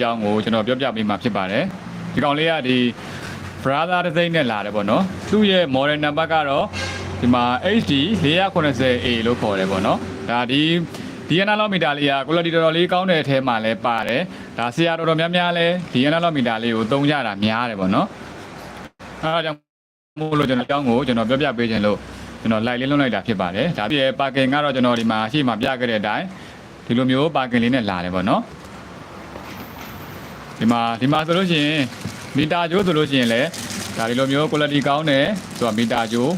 ကြောင်းကိုကျွန်တော်ပြောပြပေးမှာဖြစ်ပါတယ်ဒီကောင်လေးကဒီ brother တစ်စိမ့်နဲ့လာတယ်ပေါ့နော်သူ့ရဲ့ model number ကတော့ဒီမှာ HD 490A လို့ခေါ်တယ်ပေါ့နော်ဒါဒီဒီ analog meter လေးက quality တော်တော်လေးကောင်းတဲ့အထဲမှာလည်းပါတယ်ဒါဆရာတော်တော်များများလည်းဒီ analog meter လေးကိုသုံးကြတာများတယ်ပေါ့နော်အဲဒါကြောင့်မို့လို့ကျွန်တော်အကြောင်းကိုကျွန်တော်ပြောပြပေးခြင်းလို့ကျွန်တော် live လေးလွှင့်လိုက်တာဖြစ်ပါတယ်ဒါပြည့် parking ကတော့ကျွန်တော်ဒီမှာရှေ့မှာပြခဲ့တဲ့အတိုင်းဒီလိုမျိုး parking လေးနဲ့လာတယ်ပေါ့နော် ဒီမှာဒီမှာဆိုလို့ရှိရင်မီတာဂျိုးဆိုလို့ရှိရင်လည်းဒါဒီလိုမျိုး quality ကောင်းတယ်ဆိုတာမီတာဂျိုး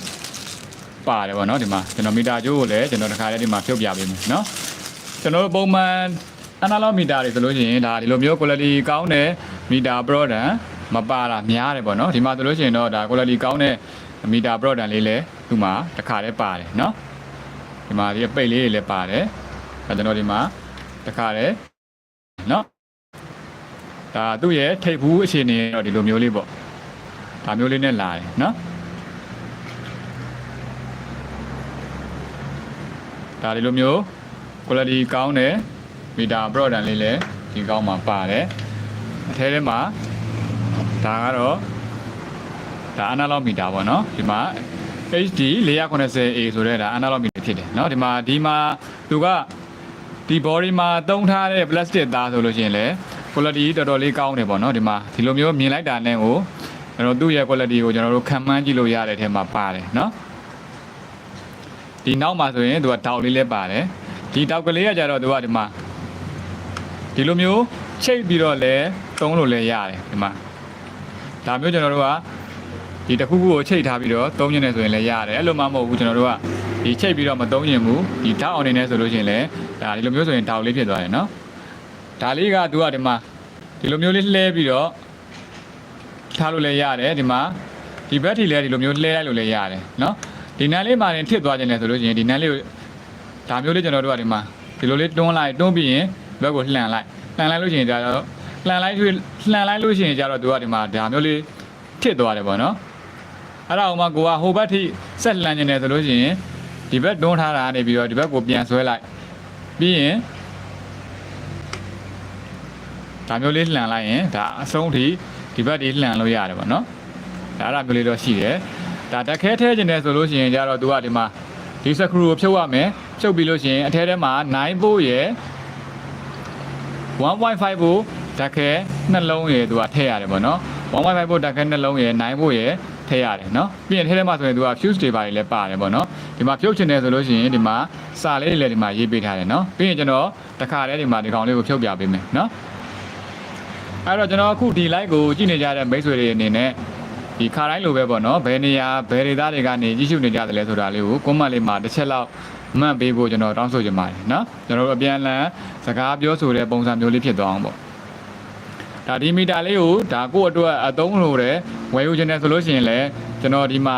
ပါတယ်ဗောနော်ဒီမှာကျွန်တော်မီတာဂျိုးကိုလည်းကျွန်တော်တစ်ခါတည်းဒီမှာဖြုတ်ပြပေးမယ်နော်ကျွန်တော်တို့ပုံမှန် analog meter တွေဆိုလို့ရှိရင်ဒါဒီလိုမျိုး quality ကောင်းတဲ့ meter product မပါတာများတယ်ဗောနော်ဒီမှာဆိုလို့ရှိရင်တော့ဒါ quality ကောင်းတဲ့ meter product လေးလည်းဒီမှာတစ်ခါတည်းပါတယ်နော်ဒီမှာဒီပိတ်လေးတွေလည်းပါတယ်အဲကျွန်တော်ဒီမှာတစ်ခါတည်းနော် ဒါသူ့ရဲ့ထိပ်ဘူးအခြေအနေတော့ဒီလိုမျိုးလေးပေါ့ဒါမျိုးလေးနဲ့လာတယ်နော်ဒါဒီလိုမျိုး quality ကောင်းတယ်မီတာ product လေးလည်းဒီကောင်းမှာပါတယ်အထဲထဲမှာဒါကတော့ဒါ analog meter ပေါ့နော်ဒီမှာ HD 490A ဆိုတဲ့ဒါ analog meter ဖြစ်တယ်เนาะဒီမှာဒီမှာသူကဒီ body မှာတုံးထားတဲ့ plastic သားဆိုလို့ရှိရင်လည်း quality တော်တော်လေးကောင်းတယ်ပေါ့နော်ဒီမှာဒီလိုမျိုးမြင်လိုက်တာနဲ့ကိုကျွန်တော်သူ့ရဲ့ quality ကိုကျွန်တော်တို့ခံမှန်းကြည့်လို့ရတဲ့ထဲမှာပါတယ်နော်ဒီနောက်မှာဆိုရင်သူကတောက်လေးလည်းပါတယ်ဒီတောက်ကလေးကကြတော့သူကဒီမှာဒီလိုမျိုးချိတ်ပြီးတော့လည်းသုံးလို့လည်းရတယ်ဒီမှာဒါမျိုးကျွန်တော်တို့ကဒီတစ်ခုခုကိုချိတ်ထားပြီးတော့သုံးညနေဆိုရင်လည်းရတယ်အဲ့လိုမှမဟုတ်ဘူးကျွန်တော်တို့ကဒီချိတ်ပြီးတော့မသုံးညင်ဘူးဒီဓာတ်အောင်နေနေဆိုလို့ရှိရင်လည်းဒါဒီလိုမျိုးဆိုရင်ဓာတ်လေးဖြစ်သွားတယ်နော် ဒါလေးကသူကဒီမှာဒီလိုမျိုးလေးလှဲပြီးတော့ထားလို့လည်းရတယ်ဒီမှာဒီဘက်ထီလည်းဒီလိုမျိုးလှဲလိုက်လို့လည်းရတယ်နော်ဒီနန်းလေးမှာရင်ထစ်သွားခြင်းလဲဆိုလို့ရှိရင်ဒီနန်းလေးကိုဒါမျိုးလေးကျွန်တော်တို့ကဒီမှာဒီလိုလေးတွန်းလိုက်တွန်းပြီးရင်ဘက်ကိုလှန်လိုက်လှန်လိုက်လို့ရှိရင်ဒါတော့လှန်လိုက်ပြီးလှန်လိုက်လို့ရှိရင်ကျတော့သူကဒီမှာဒါမျိုးလေးထစ်သွားတယ်ပေါ့နော်အဲ့ဒါအောင်မှကိုကဟိုဘက်ထိဆက်လှန်ခြင်းလဲဆိုလို့ရှိရင်ဒီဘက်တွန်းထားတာနေပြီးတော့ဒီဘက်ကိုပြန်ဆွဲလိုက်ပြီးရင် ဒါမျိုးလေးလှန်လိုက်ရင်ဒါအဆုံးထိဒီဘက်ဒီလှန်လို့ရတယ်ပေါ့နော်ဒါအဲ့ဒါမျိုးလေးတော့ရှိတယ်ဒါတက်ခဲထဲခြင်းတယ်ဆိုလို့ရှိရင်ကြတော့သူကဒီမှာဒီစကရူကိုဖြုတ်ရမယ်ဖြုတ်ပြီးလို့ရှိရင်အထဲထဲမှာ9ဘို့ရယ်1.5ဘို့တက်ခဲနှလုံးရယ်သူကထည့်ရတယ်ပေါ့နော်1.5ဘို့တက်ခဲနှလုံးရယ်9ဘို့ရယ်ထည့်ရတယ်နော်ပြီးရင်ထဲထဲမှာဆိုရင်သူက fuse တွေပါလည်းပါတယ်ပေါ့နော်ဒီမှာဖြုတ်ချင်တယ်ဆိုလို့ရှိရင်ဒီမှာစာလေးတွေလည်းဒီမှာရေးပေးထားတယ်နော်ပြီးရင်ကျွန်တော်တခါတည်းဒီမှာဒီကောင်လေးကိုဖြုတ်ပြပေးမယ်နော် အဲ့တော့ကျွန်တော်အခုဒီ live ကိုကြည့်နေကြတဲ့မိတ်ဆွေတွေအနေနဲ့ဒီခါတိုင်းလိုပဲပေါ့နော်ဘယ်နေရာဘယ်ဒေသတွေကနေကြည့်ရှုနေကြတယ်လဲဆိုတာလေးကို comment လေးမှာတစ်ချက်လောက်မှတ်ပေးဖို့ကျွန်တော်တောင်းဆိုချင်ပါတယ်နော်ကျွန်တော်တို့အပြန်အလှန်စကားပြောဆိုတဲ့ပုံစံမျိုးလေးဖြစ်သွားအောင်ပေါ့ဒါဒီမီတာလေးကိုဒါကိုယ့်အတွက်အသုံးလို့တယ်ဝယ်ယူခြင်းနဲ့ဆိုလို့ရှိရင်လည်းကျွန်တော်ဒီမှာ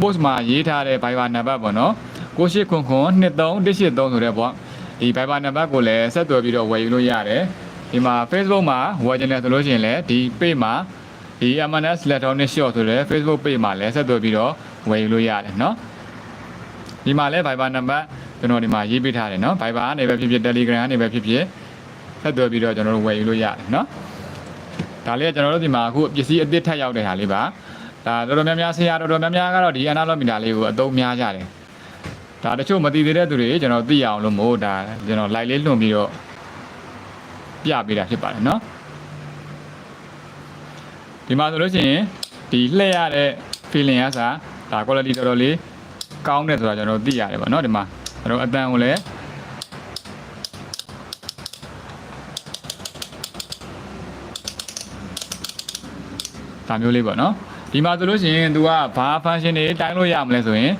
post မှာရေးထားတဲ့ Viber နံပါတ်ပေါ့နော်98ခွန်ခွန်23 183ဆိုတဲ့ပေါ့ဒီ Viber နံပါတ်ကိုလည်းဆက်သွယ်ပြီးတော့ဝယ်ယူလို့ရတယ် ဒီမှာ Facebook မှာဝယ်ချင်တယ်ဆိုလို့ရှိရင်လည်းဒီ page မှာဒီ MNS Electronic Shop ဆိုတဲ့ Facebook page မှာလည်းဆက်သွယ်ပြီးတော့ဝယ်ယူလို့ရတယ်เนาะဒီမှာလည်း Viber နံပါတ်ကျွန်တော်ဒီမှာရေးပေးထားတယ်เนาะ Viber ကနေပဲဖြစ်ဖြစ် Telegram ကနေပဲဖြစ်ဖြစ်ဆက်သွယ်ပြီးတော့ကျွန်တော်တို့ဝယ်ယူလို့ရတယ်เนาะဒါလေးကကျွန်တော်တို့ဒီမှာအခုပစ္စည်းအသစ်ထပ်ရောက်တဲ့ဟာလေးပါဒါတော်တော်များများဆရာတော်တော်များများကတော့ဒီ analog meter လေးကိုအသုံးများကြတယ်ဒါတချို့မသိသေးတဲ့သူတွေကျွန်တော်သိအောင်လို့မို့ဒါကျွန်တော် live လေးလွှင့်ပြီးတော့ ပြပေးတာဖြစ်ပါတယ်เนาะဒီမှာဆိုလို့ရှိရင်ဒီလှည့်ရတဲ့ feeling ကစားဒါ quality တော်တော်လေးကောင်းတယ်ဆိုတာကျွန်တော်တို့သိရတယ်ပေါ့เนาะဒီမှာကျွန်တော်အတန်ကိုလည်းဒါမျိုးလေးပေါ့เนาะဒီမှာဆိုလို့ရှိရင် तू ကဘာ function တွေတိုင်းလို့ရမလဲဆိုရင်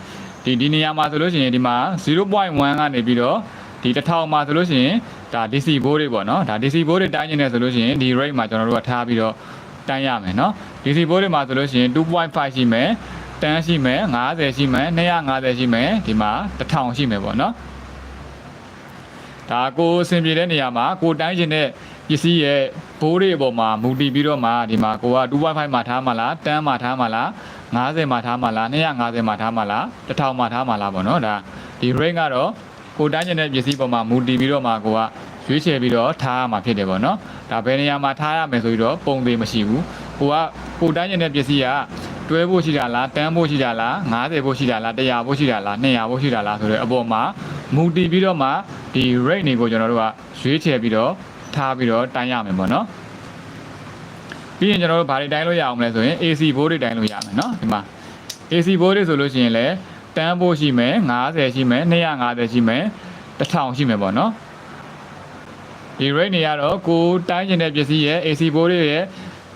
ဒီဒီနေရာမှာဆိုလို့ရှိရင်ဒီမှာ0.1ကနေပြီးတော့ဒီ1000မှာဆိုလို့ရှိရင် ဒါ DC ဘိုးတွေပေါ့နော်ဒါ DC ဘိုးတွေတိုင်းနေတယ်ဆိုလို့ရှိရင်ဒီ rate မှာကျွန်တော်တို့ကထားပြီးတော့တိုင်းရမယ်နော် DC ဘိုးတွေမှာဆိုလို့ရှိရင်2.5ရှိမယ်တန်းရှိမယ်90ရှိမယ်250ရှိမယ်ဒီမှာ1000ရှိမယ်ပေါ့နော်ဒါကိုအဆင်ပြေတဲ့နေရာမှာကိုတိုင်းကျင်တဲ့ပစ္စည်းရဲ့ဘိုးတွေအပေါ်မှာမူတည်ပြီးတော့မှဒီမှာကိုက2.5မှာထားမှလားတန်းမှာထားမှလား90မှာထားမှလား250မှာထားမှလား1000မှာထားမှလားပေါ့နော်ဒါဒီ range ကတော့ ကိုတိုင်းချင်တဲ့ပစ္စည်းပေါ်မှာမူတည်ပြီးတော့မှကိုကရွေးချယ်ပြီးတော့ထားရမှာဖြစ်တယ်ပေါ့เนาะ ဒါဘယ်နေရာမှာထားရမယ်ဆိုပြီးတော့ပုံသေးမရှိဘူးကိုကကိုတိုင်းကျင်တဲ့ပစ္စည်းကတွဲဖို့ရှိတာလားတန်းဖို့ရှိတာလား90ဖို့ရှိတာလား100ဖို့ရှိတာလား200ဖို့ရှိတာလားဆိုတော့အပေါ်မှာမူတည်ပြီးတော့မှဒီ rate တွေကိုကျွန်တော်တို့ကရွေးချယ်ပြီးတော့ထားပြီးတော့တိုင်းရမယ်ပေါ့နော်ပြီးရင်ကျွန်တော်တို့ဘာတွေတိုင်းလို့ရအောင်မလဲဆိုရင် AC ဘိုးတွေတိုင်းလို့ရမယ်နော်ဒီမှာ AC ဘိုးတွေဆိုလို့ရှိရင်လည်း တန်းဖို့ရှိမယ်90ရှိမယ်250ရှိမယ်1000ရှိမယ်ပေါ့နော်ဒီ rate တွေကတော့ကိုတိုင်းကျင်တဲ့ပစ္စည်းရဲ့ AC ဘိုးတွေရဲ့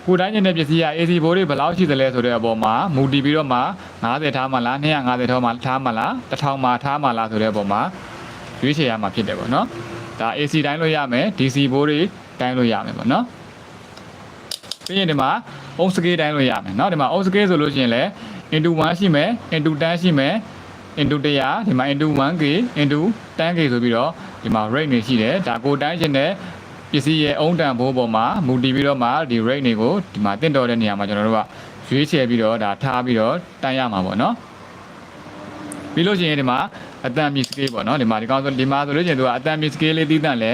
ကိုတိုင်းကျင်တဲ့ပစ္စည်းက AC ဘိုးတွေဘယ်လောက်ရှိသလဲဆိုတဲ့အပေါ်မှာမူတည်ပြီးတော့မှ90ထားမှလား250ထားမှထားမှလား1000မှထားမှလားဆိုတဲ့အပေါ်မှာရွေးချယ်ရမှာဖြစ်တယ်ပေါ့နော်ဒါ AC တိုင်းလို့ရမယ် DC ဘိုးတွေတိုင်းလို့ရမယ်ပေါ့နော်ပြီးရင်ဒီမှာ on scale တိုင်းလို့ရမယ်เนาะဒီမှာ on scale ဆိုလို့ရှိရင်လည်း into 1ရှိမယ် into 10ရှိမယ် into 100ဒီမှာ into 1k into 10k ဆိုပြီးတော့ဒီမှာ rate တွေရှိတယ်ဒါကိုတိုင်းခြင်းတဲ့ပစ္စည်းရဲ့အုံတန်ဘိုးပေါ်မှာမူတည်ပြီးတော့မှဒီ rate တွေကိုဒီမှာတင့်တော်တဲ့နေရာမှာကျွန်တော်တို့ကရွေးချယ်ပြီးတော့ဒါထားပြီးတော့တိုင်းရမှာပေါ့နော်ပြီးလို့ရှိရင်ဒီမှာအတန်မြ scale ပေါ့နော်ဒီမှာဒီကောင်ဆိုဒီမှာဆိုလို့ရှိရင်သူကအတန်မြ scale လေးတီးတန့်လဲ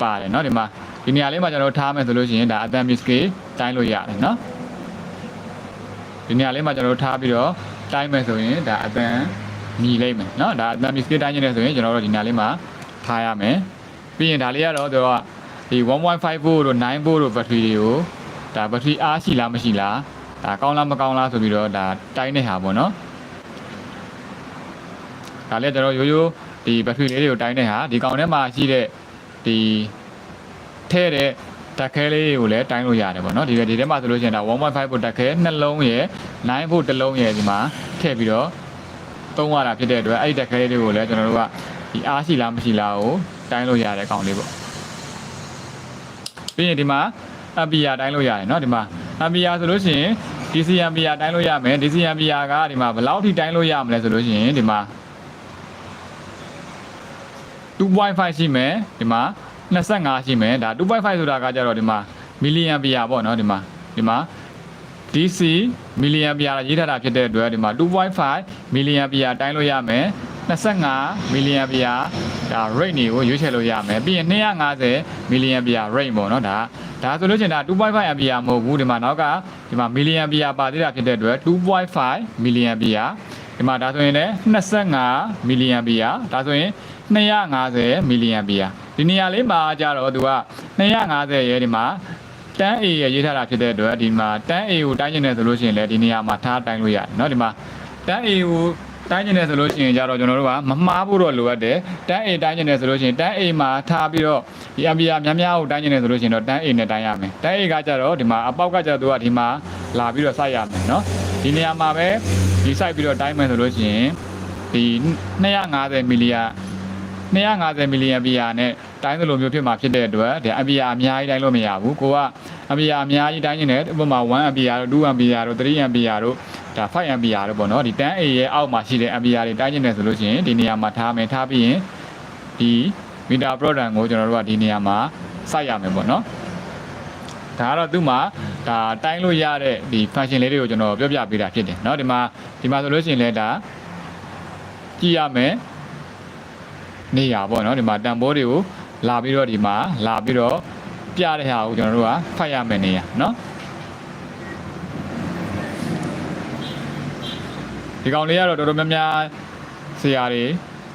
ပါတယ်နော်ဒီမှာဒီနေရာလေးမှာကျွန်တော်တို့ထားမယ်ဆိုလို့ရှိရင်ဒါအတန်မြ scale တိုင်းလို့ရတယ်နော် ဒီနေရာလေးမှာကျွန်တော်တို့ထားပြီးတော့တိုင်းမယ်ဆိုရင်ဒါအတန်မြည်လိုက်မယ်เนาะဒါအတန်မြည်စကတိုင်းနေတယ်ဆိုရင်ကျွန်တော်တို့ဒီနေရာလေးမှာထားရမယ်ပြီးရင်ဒါလေးကတော့သူကဒီ1.5 volt တို့9 volt တို့ဘက်ထရီတွေကိုဒါဘက်ထရီအားရှိလားမရှိလားဒါကောင်းလားမကောင်းလားဆိုပြီးတော့ဒါတိုင်းနေဟာပေါ့เนาะဒါလေးကျွန်တော်ရိုးရိုးဒီဘက်ထရီလေးတွေကိုတိုင်းနေဟာဒီကောင်ထဲမှာရှိတဲ့ဒီထဲတဲ့ တက်ခဲလေးကိုလည်းတိုင်းလို့ရတယ်ပေါ့နော်ဒီဒီထဲမှာဆိုလို့ရှိရင်ဒါ1.5ဖို့တက်ခဲနှလုံးရယ်9ဖို့တစ်လုံးရယ်ဒီမှာထည့်ပြီးတော့သုံးရတာဖြစ်တဲ့အတွက်အဲ့ဒီတက်ခဲလေးတွေကိုလည်းကျွန်တော်တို့ကဒီအားရှိလားမရှိလားကိုတိုင်းလို့ရတဲ့ကောင်လေးပေါ့ပြီးရင်ဒီမှာအပီယာတိုင်းလို့ရတယ်เนาะဒီမှာအပီယာဆိုလို့ရှိရင် DC အပီယာတိုင်းလို့ရမယ် DC အပီယာကဒီမှာဘယ်လောက်ထိတိုင်းလို့ရမလဲဆိုလို့ရှိရင်ဒီမှာ2.5ရှိမယ်ဒီမှာ 25ရှိမယ်ဒါ2.5ဆိုတာကကြတော့ဒီမှာမီလီယံပီယာပေါ့နော်ဒီမှာဒီမှာ DC မီလီယံပီယာရေးထားတာဖြစ်တဲ့အတွက်ဒီမှာ2.5မီလီယံပီယာတိုင်းလို့ရမယ်25မီလီယံပီယာဒါ rate တွေကိုရွေးချယ်လို့ရမယ်ပြီးရင်250မီလီယံပီယာ rate ပေါ့နော်ဒါဒါဆိုလို့ချင်ဒါ2.5 ampere မဟုတ်ဘူးဒီမှာနောက်ကဒီမှာမီလီယံပီယာပါသေးတာဖြစ်တဲ့အတွက်2.5မီလီယံပီယာဒီမှာဒါဆိုရင်လည်း25မီလီယံပီယာဒါဆိုရင်250မီလီယံပီယာ ဒီနေရာလေးမှာကြတော့သူက250ရဲ့ဒီမှာတန်း A ရဲ့ရေးထားတာဖြစ်တဲ့အတွက်ဒီမှာတန်း A ကိုတိုင်းကျင်တယ်ဆိုလို့ရှိရင်လည်းဒီနေရာမှာထားတိုင်းလို့ရတယ်เนาะဒီမှာတန်း A ကိုတိုင်းကျင်တယ်ဆိုလို့ရှိရင်ကြတော့ကျွန်တော်တို့ကမမှားဖို့တော့လိုအပ်တယ်တန်း A တိုင်းကျင်တယ်ဆိုလို့ရှိရင်တန်း A မှာထားပြီးတော့ဒီ ampere များများကိုတိုင်းကျင်တယ်ဆိုလို့ရှိရင်တော့တန်း A နဲ့တိုင်းရမယ်တန်း A ကကြတော့ဒီမှာအပေါက်ကကြတော့သူကဒီမှာလာပြီးတော့စိုက်ရမယ်เนาะဒီနေရာမှာပဲဒီစိုက်ပြီးတော့တိုင်းမယ်ဆိုလို့ရှိရင်ဒီ250မီလီယံ 250မီလီယံပီယာနဲ့တိုင်းသလိုမျိုးဖြစ်မှာဖြစ်တဲ့အတွက်ဒီအပီယာအများကြီးတိုင်းလို့မရဘူးကိုကအပီယာအများကြီးတိုင်းနေတယ်ဥပမာ1အပီယာတို့2အပီယာတို့3အပီယာတို့ဒါ5အပီယာတို့ပေါ့နော်ဒီ 10A ရဲ့အောက်မှာရှိတဲ့အပီယာတွေတိုင်းနေတယ်ဆိုလို့ရှိရင်ဒီနေရာမှာထားမယ်ထားပြီးရင်ဒီမီတာ product ကိုကျွန်တော်တို့ကဒီနေရာမှာစိုက်ရမယ်ပေါ့နော်ဒါကတော့သူ့မှာဒါတိုင်းလို့ရတဲ့ဒီ function လေးတွေကိုကျွန်တော်ပြောပြပေးတာဖြစ်တယ်เนาะဒီမှာဒီမှာဆိုလို့ရှိရင်လည်းဒါကြည့်ရမယ် နေရပေါ့နော်ဒီမှာတန်ဖိုးတွေကိုလာပြီးတော့ဒီမှာလာပြီးတော့ပြတဲ့ဟာကိုကျွန်တော်တို့ကဖတ်ရမယ်နေရနော်ဒီကောင်လေးကတော့တော်တော်များများဆရာတွေ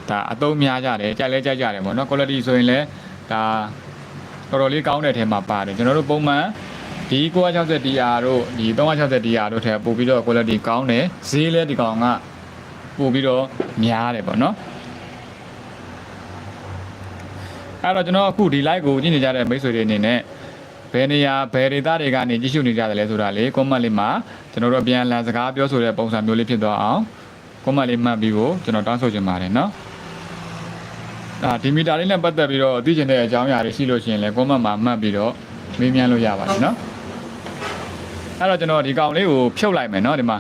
ဒါအသုံးများကြတယ်ကြိုက်လဲကြိုက်ကြတယ်ပေါ့နော် quality ဆိုရင်လည်းဒါတော်တော်လေးကောင်းတဲ့ထဲမှာပါတယ်ကျွန်တော်တို့ပုံမှန်ဒီ 960 DR တို့ဒီ 360 DR တို့ထဲပို့ပြီးတော့ quality ကောင်းတယ်ဈေးလည်းဒီကောင်ကပို့ပြီးတော့များတယ်ပေါ့နော် အဲ့တော့ကျွန်တော်အခုဒီ live ကိုကြည့်နေကြတဲ့မိတ်ဆွေတွေအနေနဲ့ဘယ်နေရာဘယ်ဒေသတွေကနေကြည့်ရှုနေကြတယ်လဲဆိုတာလေး comment လေးမှာကျွန်တော်တို့ပြန်လန်စကားပြောဆိုတဲ့ပုံစံမျိုးလေးဖြစ်သွားအောင် comment လေးမှတ်ပြီးကိုကျွန်တော်တောင်းဆိုချင်ပါတယ်နော်ဒါဒီမီတာလေးနဲ့ပတ်သက်ပြီးတော့သိချင်တဲ့အကြောင်းအရာတွေရှိလို့ရှိရင်လည်း comment မှာမှတ်ပြီးတော့မေးမြန်းလို့ရပါတယ်နော်အဲ့တော့ကျွန်တော်ဒီကောင်လေးကိုဖြုတ်လိုက်မယ်နော်ဒီမှာ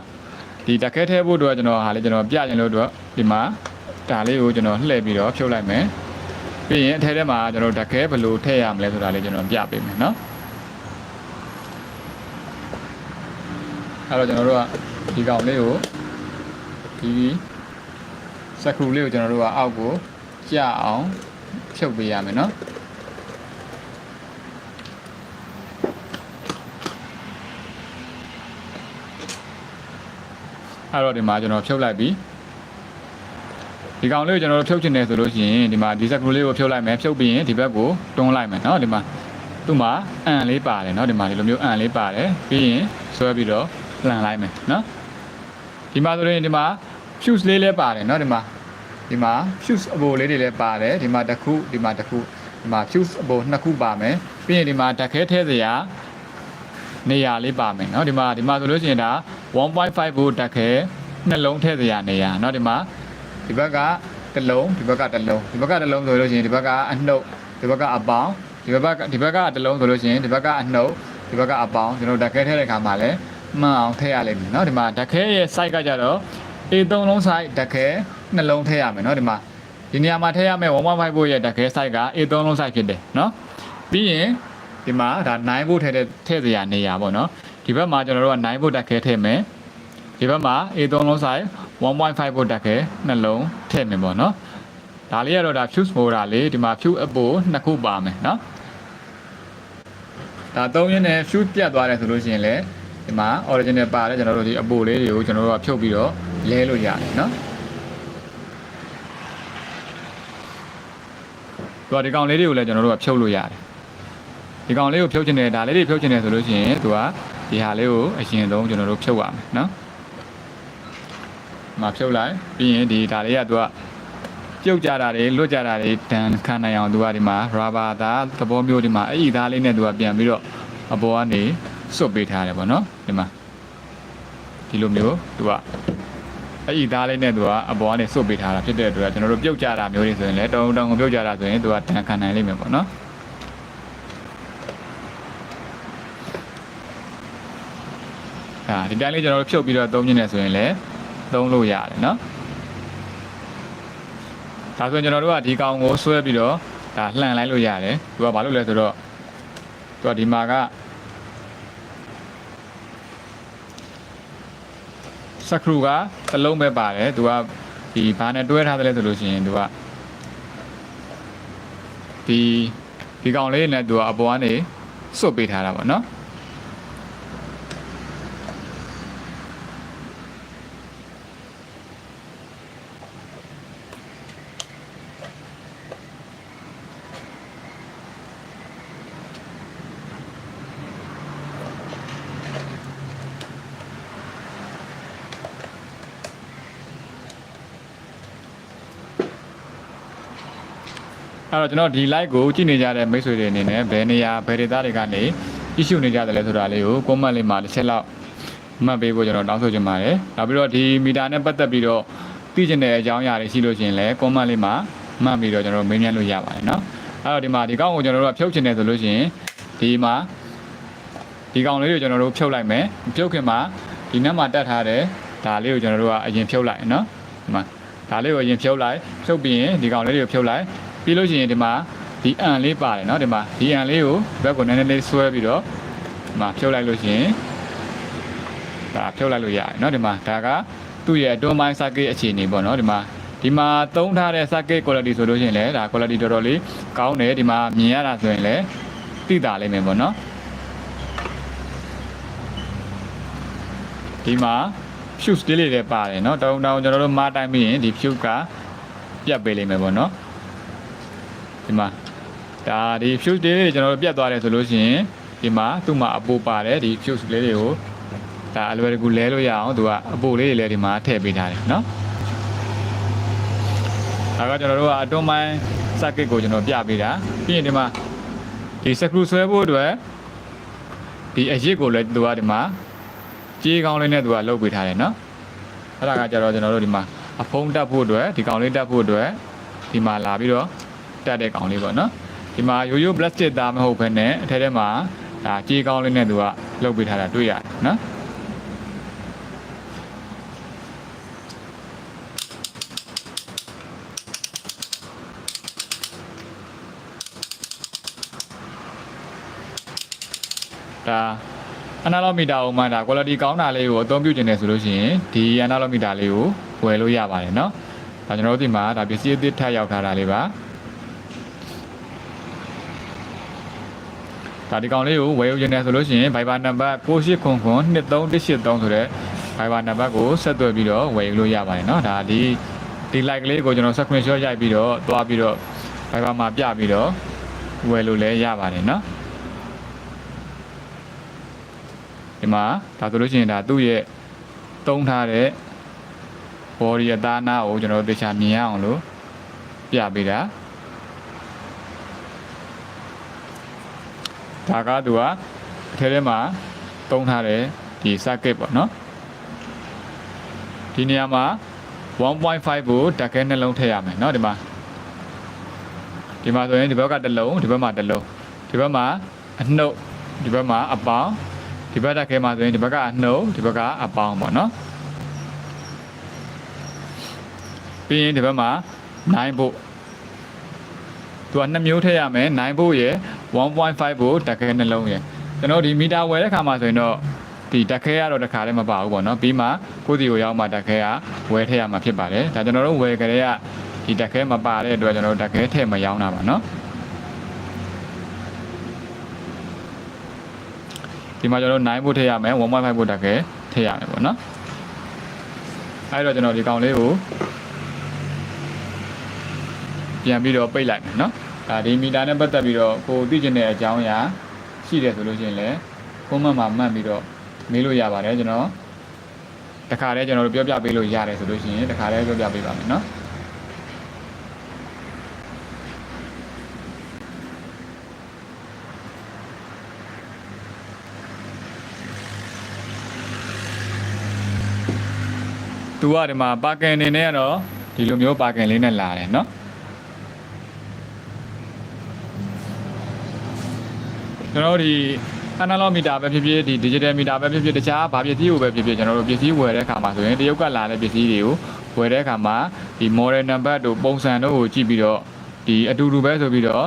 ဒီတခဲထဲဖို့အတွက်ကျွန်တော်ဟာလေကျွန်တော်ပြချင်လို့အတွက်ဒီမှာဒါလေးကိုကျွန်တော်လှည့်ပြီးတော့ဖြုတ်လိုက်မယ် ပြီးရင်အထက်ထဲမှာကျွန်တော်တကယ်ဘယ်လိုထည့်ရမလဲဆိုတာလေးကျွန်တော်ပြပေးမယ်နော်အဲ့တော့ကျွန်တော်တို့ကဒီကောင်လေးကိုဒီစက်ခရူလေးကိုကျွန်တော်တို့ကအောက်ကိုကြအောင်ဖြုတ်ပေးရမယ်နော်အဲ့တော့ဒီမှာကျွန်တော်ဖြုတ်လိုက်ပြီ ဒီကောင်လေးကိုကျွန်တော်တို့ဖြုတ်ချင်တယ်ဆိုလို့ရှိရင်ဒီမှာဒီ screw လေးကိုဖြုတ်လိုက်မယ်ဖြုတ်ပြီးရင်ဒီဘက်ကိုတွန်းလိုက်မယ်เนาะဒီမှာသူ့မှာအန်လေးပါတယ်เนาะဒီမှာဒီလိုမျိုးအန်လေးပါတယ်ပြီးရင်ဆွဲပြီးတော့လှန်လိုက်မယ်เนาะဒီမှာဆိုရင်ဒီမှာ fuse လေးလည်းပါတယ်เนาะဒီမှာဒီမှာ fuse အပိုလေးတွေလည်းပါတယ်ဒီမှာတစ်ခုဒီမှာတစ်ခုဒီမှာ fuse အပိုနှစ်ခုပါမယ်ပြီးရင်ဒီမှာဓာတ်ခဲထဲစရာနေရာလေးပါမယ်เนาะဒီမှာဒီမှာဆိုလို့ရှိရင်ဒါ1.5 volt ဓာတ်ခဲနှလုံးထဲစရာနေရာเนาะဒီမှာ ဒီဘက်ကတစ်လုံးဒီဘက်ကတစ်လုံးဒီဘက်ကတစ်လုံးဆိုလို့ရှိရင်ဒီဘက်ကအနှုတ်ဒီဘက်ကအပေါင်းဒီဘက်ကဒီဘက်ကတစ်လုံးဆိုလို့ရှိရင်ဒီဘက်ကအနှုတ်ဒီဘက်ကအပေါင်းကျွန်တော်ဓာတ်ခဲထဲတဲ့ခါမှာလည်းမှန်အောင်ထည့်ရလိမ့်မယ်เนาะဒီမှာဓာတ်ခဲရဲ့ site ကကြတော့ A3 လုံး site ဓာတ်ခဲနှလုံးထည့်ရမယ်เนาะဒီမှာဒီနေရာမှာထည့်ရမယ်1.5 volt ရဲ့ဓာတ်ခဲ site က A3 လုံး site ဖြစ်တယ်เนาะပြီးရင်ဒီမှာဒါ9 volt ထည့်တဲ့ထည့်စရာနေရာပေါ့เนาะဒီဘက်မှာကျွန်တော်တို့က9 volt ဓာတ်ခဲထည့်မယ်ဒီဘက်မှာ A3 လုံး site 1.5 volt တက်ခဲနှလုံးထည့်မယ်ပေါ့နော်ဒါလေးကတော့ဒါ fuse motor လေးဒီမှာ fuse apple နှစ်ခုပါမယ်နော်ဒါသုံးရင်းနဲ့ fuse ပြတ်သွားတယ်ဆိုလို့ရှိရင်လည်းဒီမှာ original ပါတယ်ကျွန်တော်တို့ဒီ apple လေးတွေကိုကျွန်တော်တို့ကဖြုတ်ပြီးတော့လဲလို့ရတယ်နော်သူကဒီကောင်လေးတွေကိုလည်းကျွန်တော်တို့ကဖြုတ်လို့ရတယ်ဒီကောင်လေးကိုဖြုတ်ချင်တယ်ဒါလေးတွေဖြုတ်ချင်တယ်ဆိုလို့ရှိရင်သူကဒီဟာလေးကိုအရင်ဆုံးကျွန်တော်တို့ဖြုတ်ရမယ်နော် မှာဖြုတ်လိုက်ပြီးရင်ဒီဒါလေးကသူကပြုတ်ကြတာတွေလွတ်ကြတာတွေတန်ခံနိုင်အောင်သူကဒီမှာ rubber သားသဘောမျိုးဒီမှာအဲ့ဒီသားလေးနဲ့သူကပြန်ပြီးတော့အပေါ်ကနေစွတ်ပေးထားတယ်ပေါ့နော်ဒီမှာဒီလိုမျိုးသူကအဲ့ဒီသားလေးနဲ့သူကအပေါ်ကနေစွတ်ပေးထားတာဖြစ်တဲ့အတွက်ကျွန်တော်တို့ပြုတ်ကြတာမျိုးတွေဆိုရင်လည်းတုံတုံကိုပြုတ်ကြတာဆိုရင်သူကတန်ခံနိုင်လိမ့်မယ်ပေါ့နော်အာဒီတိုင်းလေးကျွန်တော်တို့ဖြုတ်ပြီးတော့သုံးညနေဆိုရင်လည်း သုံးလို့ရတယ်နော်ဒါဆိုရင်ကျွန်တော်တို့ကဒီကောင်ကိုဆွဲပြီးတော့ဒါလှန်လိုက်လို့ရတယ်သူကဘာလို့လဲဆိုတော့သူကဒီမှာကစကရူကတစ်လုံးပဲပါတယ်သူကဒီဘာနဲ့တွဲထားတယ်လဲဆိုလို့ရှိရင်သူကဒီဒီကောင်လေးနဲ့သူကအပေါ်ကနေစွတ်ပေးထားတာပေါ့နော် အဲ့တော့ကျွန်တော်ဒီ live ကိုကြည့်နေကြတဲ့မိတ်ဆွေတွေအနေနဲ့ဘယ်နေရာဘယ်ဒေသတွေကနေကြည့်ရှုနေကြတယ်လဲဆိုတာလေးကို comment လေးမှာတစ်ချက်လောက်မှတ်ပေးဖို့ကျွန်တော်တောင်းဆိုချင်ပါတယ်။နောက်ပြီးတော့ဒီမီတာနဲ့ပတ်သက်ပြီးတော့သိချင်တဲ့အကြောင်းအရာတွေရှိလို့ရှိရင်လည်း comment လေးမှာမှတ်ပြီးတော့ကျွန်တော်မေးမြန်းလို့ရပါတယ်နော်။အဲ့တော့ဒီမှာဒီကောင်ကိုကျွန်တော်တို့ကဖြုတ်ချင်တယ်ဆိုလို့ရှိရင်ဒီမှာဒီကောင်လေးကိုကျွန်တော်တို့ဖြုတ်လိုက်မယ်။ဖြုတ်ခင်မှာဒီနက်မှာတက်ထားတဲ့ဒါလေးကိုကျွန်တော်တို့ကအရင်ဖြုတ်လိုက်နော်။ဒီမှာဒါလေးကိုအရင်ဖြုတ်လိုက်ဖြုတ်ပြီးရင်ဒီကောင်လေးတွေကိုဖြုတ်လိုက် ပြီးလို့ရှိရင်ဒီမှာဒီအန်လေးပါတယ်เนาะဒီမှာဒီအန်လေးကိုဘက်ကိုနည်းနည်းလေးဆွဲပြီးတော့ဒီမှာဖြုတ်လိုက်လို့ရှိရင်ဒါဖြုတ်လိုက်လို့ရတယ်เนาะဒီမှာဒါကသူ့ရဲ့အတွန်းပိုင်း circuit အခြေအနေပေါ့เนาะဒီမှာဒီမှာသုံးထားတဲ့ circuit quality ဆိုလို့ရှိရင်လည်းဒါ quality တော်တော်လေးကောင်းတယ်ဒီမှာမြင်ရတာဆိုရင်လည်းသိတာလိမ့်မယ်ပေါ့เนาะဒီမှာ fuse လေးတွေလည်းပါတယ်เนาะတောင်းတောင်းကျွန်တော်တို့မားတိုင်းပြီးရင်ဒီ fuse ကပြတ်ပေးလိမ့်မယ်ပေါ့เนาะ ဒီမှာဒါဒီ fuse လေးတွေကျွန်တော်တို့ပြတ်သွားတယ်ဆိုလို့ရှိရင်ဒီမှာသူ့မှာအပိုပါတယ်ဒီ fuse လေးတွေကိုဒါအလွယ်တကူလဲလို့ရအောင်သူကအပိုလေးတွေလည်းဒီမှာထည့်ပေးထားတယ်နော်ဒါကကျွန်တော်တို့ကအတွန်းမိုင်း circuit ကိုကျွန်တော်ပြပေးတာပြီးရင်ဒီမှာဒီ screw ဆွဲဖို့အတွက်ဒီအရစ်ကိုလည်းသူကဒီမှာကြေးကောင်းလေးနဲ့သူကလုပ်ပေးထားတယ်နော်အဲ့ဒါကကြတော့ကျွန်တော်တို့ဒီမှာအဖုံးတက်ဖို့အတွက်ဒီကောင်လေးတက်ဖို့အတွက်ဒီမှာလာပြီးတော့ တက်တဲ့ကောင်လေးပေါ့နော်ဒီမှာရိုးရိုး plastic သားမဟုတ်ဘဲနဲ့အထက်ထဲမှာဒါကြေးကောင်းလေးနဲ့သူကလုပ်ပေးထားတာတွေ့ရတယ်နော်ဒါအနာလောမီတာကိုမှဒါ quality ကောင်းတာလေးကိုအသုံးပြုကျင်တယ်ဆိုလို့ရှိရင်ဒီအနာလောမီတာလေးကိုဝယ်လို့ရပါတယ်เนาะဒါကျွန်တော်တို့ဒီမှာဒါပစ္စည်းအသစ်ထပ်ရောက်ထားတာလေးပါ ဒါဒီကောင်လေးကိုဝယ်ယူခြင်းတယ်ဆိုလို့ရှိရင် Viber number 6800 2383ဆိုတဲ့ Viber နံပါတ်ကိုဆက်သွယ်ပြီးတော့ဝယ်ယူလို့ရပါတယ်เนาะဒါဒီဒီ like လေးကိုကျွန်တော် screenshot ရိုက်ပြီးတော့တွားပြီးတော့ Viber မှာပြပြီးတော့ဝယ်လို့လည်းရပါတယ်เนาะဒီမှာဒါဆိုလို့ရှိရင်ဒါသူ့ရဲ့တုံးထားတဲ့ body အသားနာကိုကျွန်တော်တို့သေချာမြင်ရအောင်လို့ပြပေးတာ ဒါကသူကအထဲထဲမှာတုံးထားတဲ့ဒီ circuit ပေါ့နော်ဒီနေရာမှာ1.5ကိုတက်ခဲနှလုံးထည့်ရမယ်เนาะဒီမှာဒီမှာဆိုရင်ဒီဘက်ကတစ်လုံးဒီဘက်မှာတစ်လုံးဒီဘက်မှာအနှုတ်ဒီဘက်မှာအပေါင်းဒီဘက်တက်ခဲမှာဆိုရင်ဒီဘက်ကအနှုတ်ဒီဘက်ကအပေါင်းပေါ့เนาะ ပြီးရင်ဒီဘက်မှာ9ဖို့သူကနှစ်မျိုးထည့်ရမယ်9ဖို့ရယ် 1.5ဖို့တက်ခဲနှလုံးရယ်ကျွန်တော်ဒီမီတာဝယ်တဲ့ခါမှာဆိုရင်တော့ဒီတက်ခဲကတော့တစ်ခါလည်းမပါဘူးပေါ့နော်ပြီးမှကိုယ့်စီကိုရောက်မှတက်ခဲကဝယ်ထည့်ရမှာဖြစ်ပါတယ်ဒါကျွန်တော်တို့ဝယ်ကြတဲ့ကဒီတက်ခဲမပါတဲ့အတွက်ကျွန်တော်တို့တက်ခဲထည့်မရောင်းတာပါနော်ဒီမှာကျွန်တော်တို့9ဖို့ထည့်ရမယ်1.5ဖို့တက်ခဲထည့်ရမယ်ပေါ့နော်အဲ့တော့ကျွန်တော်ဒီကောင်လေးကိုပြန်ပြီးတော့ပိတ်လိုက်မယ်နော် ဒါဒီမီတာနဲ့ပတ်သက်ပြီးတော့ကိုသိကျင်တဲ့အကြောင်းအရာရှိတယ်ဆိုလို့ရှိရင်လည်းဖုန်းမှတ်မှာမှတ်ပြီးတော့မေးလို့ရပါတယ်ကျွန်တော်တခါတည်းကျွန်တော်တို့ပြောပြပေးလို့ရတယ်ဆိုလို့ရှိရင်တခါတည်းပြောပြပေးပါမယ်နော်သူကဒီမှာပါကင်နေနဲ့ကတော့ဒီလိုမျိုးပါကင်လေးနဲ့လာတယ်နော် ကျွန်တော်တို့ဒီ analog meter ပဲဖြစ်ဖြစ်ဒီ digital meter ပဲဖြစ်ဖြစ်တခြားဘာပစ္စည်းကိုပဲဖြစ်ဖြစ်ကျွန်တော်တို့ပစ္စည်းဝယ်တဲ့အခါမှာဆိုရင်တရုတ်ကလာတဲ့ပစ္စည်းတွေကိုဝယ်တဲ့အခါမှာဒီ model number တို့ပုံစံတို့ကိုကြည့်ပြီးတော့ဒီအတူတူပဲဆိုပြီးတော့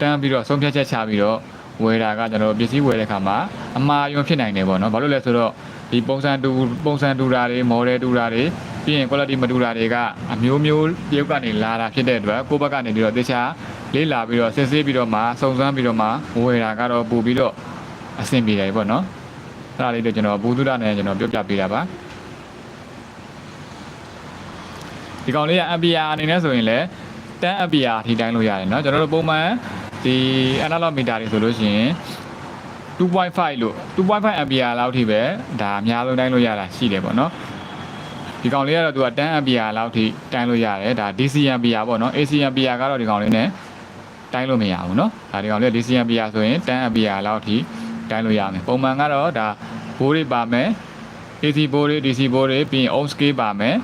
တန်းပြီးတော့ဆုံးဖြတ်ချက်ချပြီးတော့ဝယ်တာကကျွန်တော်တို့ပစ္စည်းဝယ်တဲ့အခါမှာအမှားယွင်းဖြစ်နိုင်တယ်ပေါ့နော်ဘာလို့လဲဆိုတော့ဒီပုံစံတူပုံစံတူတာတွေ model တူတာတွေပြီးရင် quality မတူတာတွေကအမျိုးမျိုးတရုတ်ကနေလာတာဖြစ်တဲ့အတွက်ကိုယ့်ဘက်ကနေပြီးတော့တခြား လေးလာပြီးတော့စစ်ဆေးပြီးတော့မှစုံစမ်းပြီးတော့မှဝယ်တာကတော့ပို့ပြီးတော့အဆင်ပြေတယ်ပေါ့နော်အဲ့ဒါလေးတော့ကျွန်တော်ဘူသုဒနဲ့ကျွန်တော်ပြောပြပေးတာပါဒီကောင်လေးက ampere အနေနဲ့ဆိုရင်လည်း10 ampere ထိတိုင်းလို့ရတယ်เนาะကျွန်တော်တို့ပုံမှန်ဒီ analog meter တွေဆိုလို့ရှိရင်2.5လို့2.5 ampere လောက်ထိပဲဒါအများဆုံးတိုင်းလို့ရတာရှိတယ်ပေါ့နော်ဒီကောင်လေးကတော့သူက10 ampere လောက်ထိတိုင်းလို့ရတယ်ဒါ DC ampere ပေါ့နော် AC ampere ကတော့ဒီကောင်လေး ਨੇ တိုင်းလို့မရဘူးเนาะဒါဒီကောင်လေး DC ampere ဆိုရင်10 ampere လောက်ထိတိုင်းလို့ရမယ်ပုံမှန်ကတော့ဒါဘိုးတွေပါမယ် AC ဘိုးတွေ DC ဘိုးတွေပြီးရင် ohm scale ပါမယ်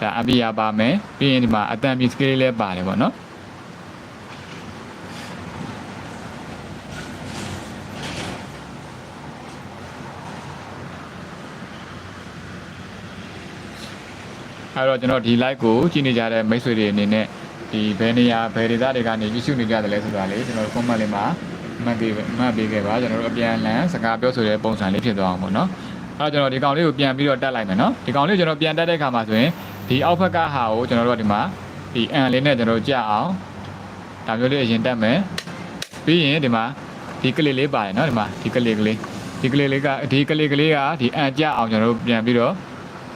ဒါ ampere ပါမယ်ပြီးရင်ဒီမှာအတန်ပီ scale လေးလည်းပါတယ်ပေါ့နော် အဲ့တော့ကျွန်တော်ဒီ live ကိုကြည့်နေကြတဲ့မိတ်ဆွေတွေအနေနဲ့ ဒီဘယ်နေရာဘယ်ဒေသတွေကနေရွှေ့ရှုနေကြတယ်လဲဆိုတာလေးကျွန်တော်တို့ comment လေးမှာမှတ်ပေးမှတ်ပေးခဲ့ပါကျွန်တော်တို့အပြန်လန်စကားပြောဆိုတဲ့ပုံစံလေးဖြစ်သွားအောင်ပေါ့နော်အဲ့တော့ကျွန်တော်ဒီကောင်လေးကိုပြန်ပြီးတော့တက်လိုက်မယ်နော်ဒီကောင်လေးကိုကျွန်တော်ပြန်တက်တဲ့အခါမှာဆိုရင်ဒီအောက်ဘက်ကဟာကိုကျွန်တော်တို့ကဒီမှာဒီအန်လေးနဲ့ကျွန်တော်တို့ကြအောင်ဒါမျိုးလေးအရင်တက်မယ်ပြီးရင်ဒီမှာဒီကလေးလေးပါတယ်နော်ဒီမှာဒီကလေးကလေးဒီကလေးလေးကဒီကလေးကလေးကဒီအန်ကြအောင်ကျွန်တော်တို့ပြန်ပြီးတော့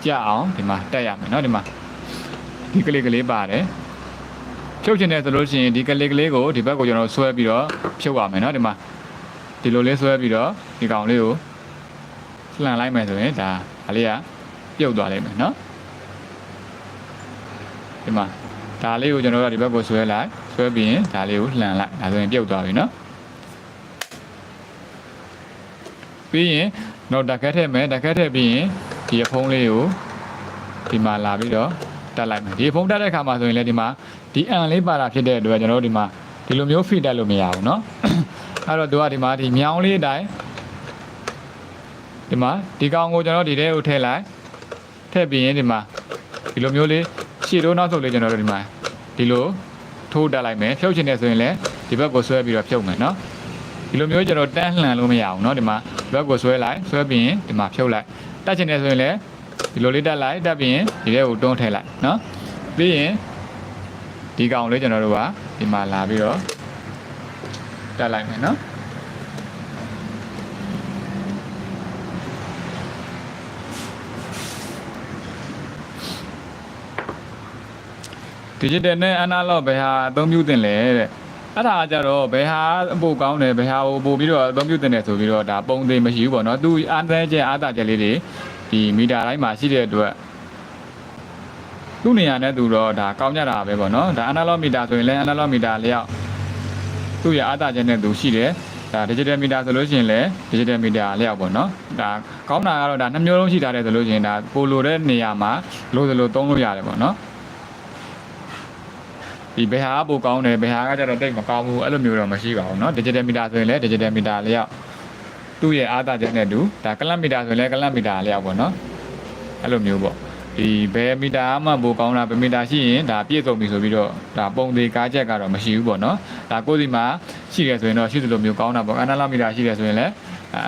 ကြအောင်ဒီမှာတက်ရမယ်နော်ဒီမှာဒီကလေးကလေးပါတယ် ဖြုတ်ချင်တယ်ဆိုလို့ရှိရင်ဒီကလေးကလေးကိုဒီဘက်ကိုကျွန်တော်ဆွဲပြီးတော့ဖြုတ်ရမယ်နော်ဒီမှာဒီလိုလေးဆွဲပြီးတော့ဒီကောင်လေးကိုလှန်လိုက်မယ်ဆိုရင်ဒါအလေးကပြုတ်သွားလိမ့်မယ်နော်ဒီမှာဒါလေးကိုကျွန်တော်ကဒီဘက်ကိုဆွဲလိုက်ဆွဲပြီးရင်ဒါလေးကိုလှန်လိုက်ဒါဆိုရင်ပြုတ်သွားပြီနော်ပြီးရင်တော့တက်ခက်ထည့်မယ်တက်ခက်ထည့်ပြီးရင်ဒီအဖုံးလေးကိုဒီမှာလာပြီးတော့ တက်လိုက်မယ်ဒီအဖုံးတက်တဲ့အခါမှာဆိုရင်လည်းဒီမှာဒီအန်လေးပါတာဖြစ်တဲ့အတွက်ကျွန်တော်တို့ဒီမှာဒီလိုမျိုးဖိတက်လို့မရဘူးเนาะအဲ့တော့သူကဒီမှာဒီမြောင်းလေးအတိုင်းဒီမှာဒီကောင်ကိုကျွန်တော်ဒီထဲကိုထည့်လိုက်ထည့်ပြီးရင်ဒီမှာဒီလိုမျိုးလေးရှေ့တို့နောက်ဆုတ်လေးကျွန်တော်တို့ဒီမှာဒီလိုထိုးတက်လိုက်မယ်ဖြုတ်ချင်တယ်ဆိုရင်လည်းဒီဘက်ကိုဆွဲပြီးတော့ဖြုတ်မယ်เนาะဒီလိုမျိုးကျွန်တော်တန်းလှန်လို့မရဘူးเนาะဒီမှာဒီဘက်ကိုဆွဲလိုက်ဆွဲပြီးရင်ဒီမှာဖြုတ်လိုက် တက်ချင်တယ်ဆိုရင်လည်း ဒီလိုလေးတက်လိုက်တက်ပြီးရင်ဒီထဲကိုတွန်းထည့်လိုက်နော်ပြီးရင်ဒီကောင်လေးကျွန်တော်တို့ကဒီမှာလာပြီးတော့တက်လိုက်မယ်နော်ဒီဂျစ်တယ်နဲ့အနာလော့ဘယ်ဟာအသုံးပြုသင့်လဲတဲ့အဲ့ဒါကြတော့ဘယ်ဟာအပိုကောင်းတယ်ဘယ်ဟာကိုပို့ပြီးတော့အသုံးပြုသင့်တယ်ဆိုပြီးတော့ဒါပုံသေးမရှိဘူးပေါ့နော်သူအားသဲချက်အားသာချက်လေးတွေ ဒီမီတာတိုင်းမှာရှိတဲ့အတွက်သူ့နေရာနဲ့သူတော့ဒါကောင်းကြတာပဲပေါ့နော်ဒါ analog meter ဆိုရင်လည်း analog meter လျောက်သူ့ရဲ့အားသာချက်နဲ့သူရှိတယ်ဒါ digital meter ဆိုလို့ရှိရင်လည်း digital meter လျောက်ပေါ့နော်ဒါကောင်းတာကတော့ဒါနှစ်မျိုးလုံးရှိထားတယ်ဆိုလို့ရှိရင်ဒါပိုလိုတဲ့နေရာမှာလိုသလိုသုံးလို့ရတယ်ပေါ့နော် ဒီဘယ်ဟာကပိုကောင်းတယ်ဘယ်ဟာကကျတော့တိတ်မကောင်းဘူးအဲ့လိုမျိုးတော့မရှိပါဘူးเนาะ digital meter ဆိုရင်လည်း digital meter လျောက် သူ့ရဲ့အားသာချက်နဲ့တူဒါကလပ်မီတာဆိုရင်လည်းကလပ်မီတာအလျောက်ပေါ့နော်အဲ့လိုမျိုးပေါ့ဒီဘယ်မီတာမှပိုကောင်းတာဘယ်မီတာရှိရင်ဒါပြည့်စုံပြီဆိုပြီးတော့ဒါပုံသေးကားချက်ကတော့မရှိဘူးပေါ့နော်ဒါကိုယ်စီမှာရှိတယ်ဆိုရင်တော့ရှိသလိုမျိုးကောင်းတာပေါ့အနာလောက်မီတာရှိတယ်ဆိုရင်လည်း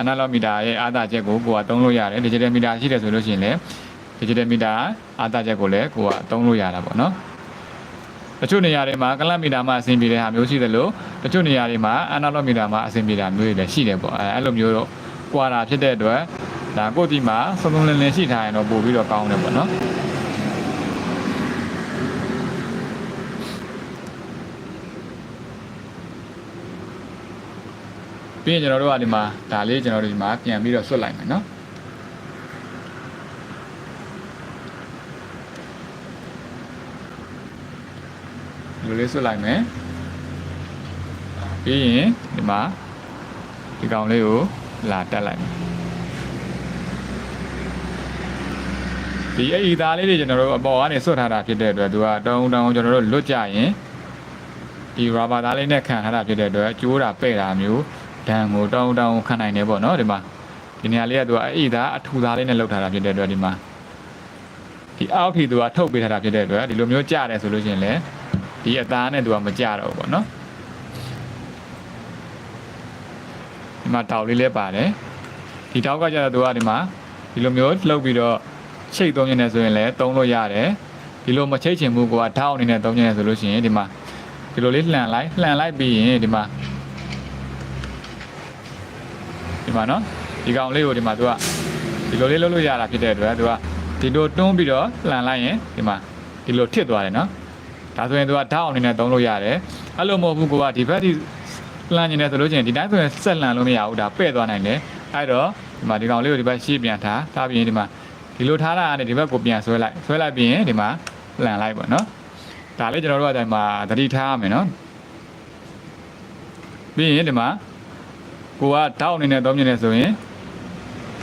အနာလောက်မီတာရဲ့အားသာချက်ကိုကိုကသုံးလို့ရတယ် digital meter ရှိတယ်ဆိုလို့ရှိရင်လည်း digital meter အားသာချက်ကိုလည်းကိုကသုံးလို့ရတာပေါ့နော် တချို့နေရာတွေမှာကလပ်မီတာမှာအဆင်ပြေတဲ့ဟာမျိုးရှိသလိုတချို့နေရာတွေမှာအနာလော့မီတာမှာအဆင်ပြေတာမျိုးတွေလည်းရှိတယ်ပေါ့အဲအဲ့လိုမျိုးတော့ကွာတာဖြစ်တဲ့အတွက်ဒါကိုယ့်ဒီမှာစုံစုံလင်လင်ရှိထားရင်တော့ပို့ပြီးတော့ကောင်းတယ်ပေါ့နော်ပြီးရင်ကျွန်တော်တို့ကဒီမှာဒါလေးကျွန်တော်တို့ဒီမှာပြန်ပြီးတော့ဆွတ်လိုက်မယ်နော် ဒီလိုလေးဆွတ်လိုက်မယ်ပြီးရင်ဒီမှာဒီကောင်လေးကိုလာတက်လိုက်မယ်ဒီအီသားလေးတွေကျွန်တော်တို့အပေါ်ကနေဆွတ်ထားတာဖြစ်တဲ့အတွက်သူကတောင်းတောင်းကျွန်တော်တို့လွတ်ကြရင်ဒီ rubber သားလေးနဲ့ခံထားတာဖြစ်တဲ့အတွက်ကျိုးတာပဲ့တာမျိုးဒဏ်ကိုတောင်းတောင်းခံနိုင်တယ်ပေါ့နော်ဒီမှာဒီနေရာလေးကသူကအီသားအထူသားလေးနဲ့လောက်ထားတာဖြစ်တဲ့အတွက်ဒီမှာဒီအောက်ထီသူကထုတ်ပေးထားတာဖြစ်တဲ့အတွက်ဒီလိုမျိုးကြတယ်ဆိုလို့ရှိရင်လည်း ဒီအသားနဲ့သူကမကြတော့ဘူးပေါ့နော်ဒီမှာတောက်လေးလည်းပါတယ်ဒီတောက်ကကြတော့သူကဒီမှာဒီလိုမျိုးလှုပ်ပြီးတော့ချိတ်သုံးနေတယ်ဆိုရင်လည်းသုံးလို့ရတယ်ဒီလိုမချိတ်ချင်ဘူးကွာထောက်အနေနဲ့သုံးနေတယ်ဆိုလို့ရှိရင်ဒီမှာဒီလိုလေးလှန်လိုက်လှန်လိုက်ပြီးရင်ဒီမှာဒီမှာနော်ဒီကောင်လေးကိုဒီမှာသူကဒီလိုလေးလှုပ်လို့ရတာဖြစ်တဲ့အတွက်သူကဒီလိုတွန်းပြီးတော့လှန်လိုက်ရင်ဒီမှာဒီလိုထစ်သွားတယ်နော် ဒါဆိုရင်သူကဓာတ်အောင်အနေနဲ့သုံးလို့ရတယ်အဲ့လိုမဟုတ်ဘူးကိုကဒီဘက်ဒီလှမ်းနေတယ်ဆိုလို့ချင်းဒီတိုင်းဆိုရင်ဆက်လှန်လို့မရဘူးဒါပဲ့သွားနိုင်တယ်အဲ့တော့ဒီမှာဒီကောင်လေးကိုဒီဘက်ရှေ့ပြန်ထားထားပြီးရင်ဒီမှာဒီလိုထားတာကနေဒီဘက်ကိုပြန်ဆွဲလိုက်ဆွဲလိုက်ပြီးရင်ဒီမှာလှန်လိုက်ပေါ့နော်ဒါလေးကျွန်တော်တို့ကဒီမှာသတိထားရမယ်နော်ပြီးရင်ဒီမှာကိုကဓာတ်အနေနဲ့သုံးနေတယ်ဆိုရင်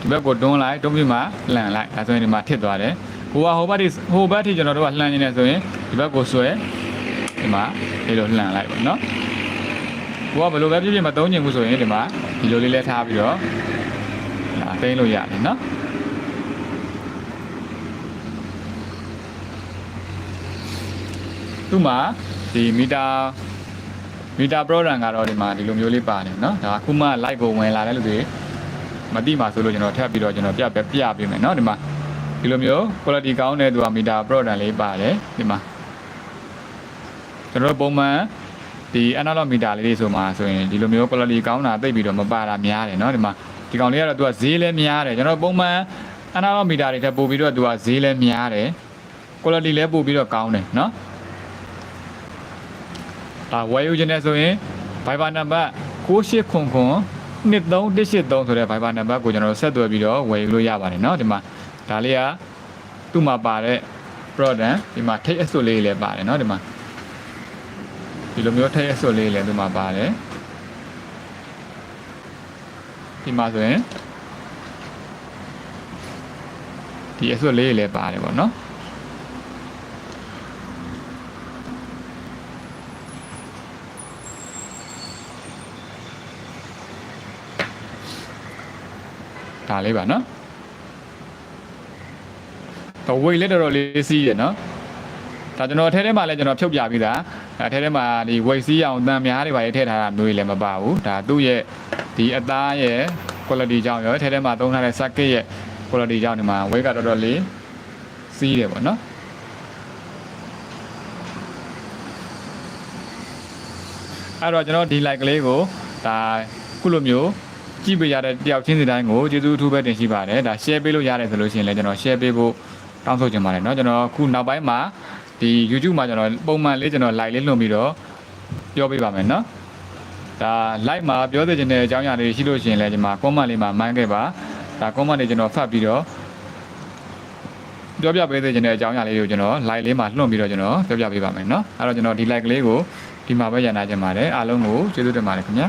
ဒီဘက်ကိုတွန်းလိုက်တွန်းပြီးမှလှန်လိုက်ဒါဆိုရင်ဒီမှာထစ်သွားတယ်ကိုကဟိုဘက်ထိဟိုဘက်ထိကျွန်တော်တို့ကလှန်နေတယ်ဆိုရင် ဒီဘက်ကိုဆွဲဒီမှာဒီလိုလှန်လိုက်ပါနော်ကိုကဘယ်လိုပဲဖြစ်ဖြစ်မသုံးချင်ဘူးဆိုရင်ဒီမှာဒီလိုလေးလဲထားပြီးတော့ဒါသိမ်းလို့ရတယ်နော်သူ့မှာဒီမီတာမီတာ program ကတော့ဒီမှာဒီလိုမျိုးလေးပါတယ်เนาะဒါအခုမှ live ကိုဝင်လာတဲ့လူတွေမသိမှဆိုလို့ကျွန်တော်ထပ်ပြီးတော့ကျွန်တော်ပြပြပြပေးမယ်เนาะဒီမှာဒီလိုမျိုး quality ကောင်းတဲ့သူကမီတာ program လေးပါတယ်ဒီမှာ ကျွန်တော်တို့ပုံမှန်ဒီ analog meter လေးတွေဆိုမှဆိုရင်ဒီလိုမျိုး quality ကောင်းတာသိပ်ပြီးတော့မပါတာများတယ်เนาะဒီမှာဒီကောင်လေးကတော့သူကဈေးလည်းများတယ်ကျွန်တော်ပုံမှန် analog meter တွေထက်ပိုပြီးတော့သူကဈေးလည်းများတယ် quality လည်းပိုပြီးတော့ကောင်းတယ်เนาะ ဒါဝယ်ယူခြင်းနဲ့ဆိုရင် Viber နံပါတ်6800 2383ဆိုတဲ့ Viber နံပါတ်ကိုကျွန်တော်တို့ဆက်သွယ်ပြီးတော့ဝယ်ယူလို့ရပါတယ်เนาะဒီမှာဒါလေးကသူ့မှာပါတဲ့ product ဒီမှာထိတ်အစွပ်လေးလည်းပါတယ်เนาะဒီမှာ ဒီလိုမျိုးထည့်ရဆွတ်လေးလည်းဒီမှာပါတယ်ဒီမှာဆိုရင်ဒီအဆွတ်လေးလည်းပါတယ်ပေါ့နော်ဒါလေးပါနော်တော့ weight လည်းတော်တော်လေးစီးရနော် ဒါကျွန်တော်အထဲထဲမှာလည်းကျွန်တော်ဖြုတ်ပြပြီးသားအထဲထဲမှာဒီဝေးစီးအောင်တန်များတွေပါရေးထည့်ထားတာမျိုးတွေလည်းမပါဘူးဒါသူ့ရဲ့ဒီအသားရဲ့ quality ကြောင့်ရောအထဲထဲမှာသုံးထားတဲ့ circuit ရဲ့ quality ကြောင့်ဒီမှာဝေးကတော်တော်လေးစီးတယ်ပေါ့နော်အဲ့တော့ကျွန်တော်ဒီ light ကလေးကိုဒါခုလိုမျိုး ကြည့်ပေးရတဲ့တယောက်ချင်းစီတိုင်းကိုကျေးဇူးအထူးပဲတင်ရှိပါတယ်ဒါ share ပေးလို့ရတယ်ဆိုလို့ရှိရင်လည်းကျွန်တော် share ပေးဖို့တောင်းဆိုချင်ပါတယ်เนาะကျွန်တော်ခုနောက်ပိုင်းမှာ ဒီ YouTube မှာကျွန်တော်ပုံမှန်လေးကျွန်တော် live လေးလွှင့်ပြီးတော့ပြောပြပါမယ်နော်ဒါ live မှာပြောသိချင်တဲ့အကြောင်းအရာတွေရှိလို့ရှိရင်လည်းဒီမှာ comment လေးမှာမှန်းခဲ့ပါဒါ comment လေးကျွန်တော်ဖတ်ပြီးတော့ပြောပြပေးသိချင်တဲ့အကြောင်းအရာလေးတွေကိုကျွန်တော် live လေးမှာလွှင့်ပြီးတော့ကျွန်တော်ပြောပြပေးပါမယ်နော်အဲ့တော့ကျွန်တော်ဒီ live ကလေးကိုဒီမှာပဲရန်နာချင်ပါတယ်အားလုံးကိုကျေးဇူးတင်ပါတယ်ခင်ဗျာ